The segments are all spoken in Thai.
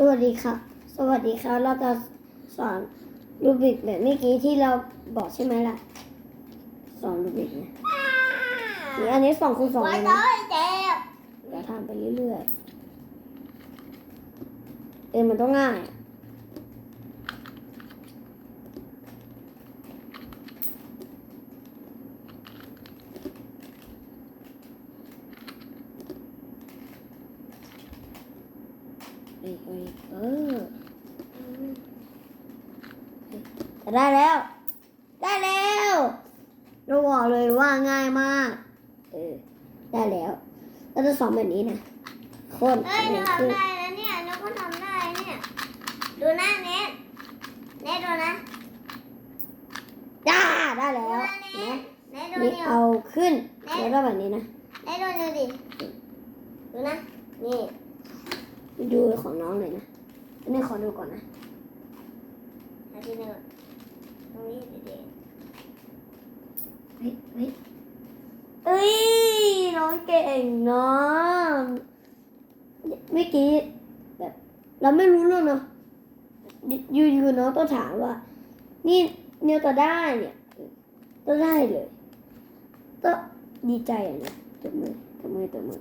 สวัสดีครับสวัสดีครับเราจะสอนรูบิกแบบเมื่อกี้ที่เราบอกใช่ไหมล่ะ สอนรูบิกนะนี่อันนี้สองคูณสองไว้เลยต่อนะให้เจ็บเดี๋ยวทำไปเรื่อยๆ เอ็นมันต้องง่าย เอ้ยเอ้ยเออได้แล้ว ได้แล้วเราบอกเลยว่าง่ายมาก เออ ได้แล้วเราจะสอนแบบนี้นะคนเฮ้ยหหนูนึ่งครึ่งทำได้แล้วเนี่ยหนูก็ทำได้เนี่ย ดูนะเน็ตเน็ตดูนะจ้าได้แล้วดูนะเห็นไหมเน็ตเน็ตดูนี่นี่เอาขึ้นแล้วก็แบบนี้นะเน็ตดูนี่ดิ ดูนะ นี่ ดูของน้องหน่อยนะอันนี้ขอดูก่อนนะอันที่หนึ่งตรงนี้ดิเฮ้ยเฮ้ยเอ้ยน้องเก่งเนาะเมื่อกี้แบบ เราไม่รู้เรื่องเนาะอยู่อยู่ๆน้องต้องถามว่า นี่เนี่ยจะได้เนี่ยก็ได้เลย ก็ดีใจอะนะตบมือตบมือตบมือ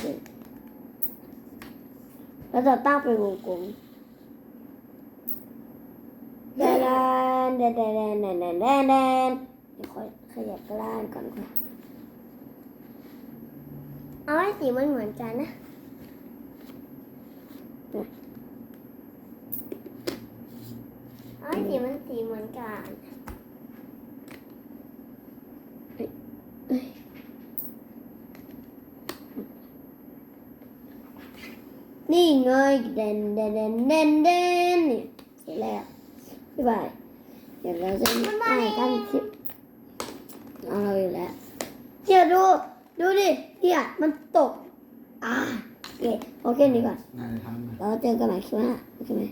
เออ แล้วจะตั้งเป็นวงกลมแดนแดนแดนแดนแดนแดนแดนแดนเดี๋ยวค่อยขยับกล้านก่อนค่ะเอาให้สีมันเหมือนกันนะเอาให้สีมันสีเหมือนกัน นี่ไงเดนเด่นเด่นเด่นเด่นนี่ยเสร็จแล้วบ๊ายบายเดี๋ยวเราจะมานกันคลิปเอาเรอยู่แล้วเดี๋ยวดูดูดิเนี่ยมันตกอ่าโอเคโอเคนี่ก่อนนายทำแล้วเจอกันใหม่คลิปหน้าโอเคไหม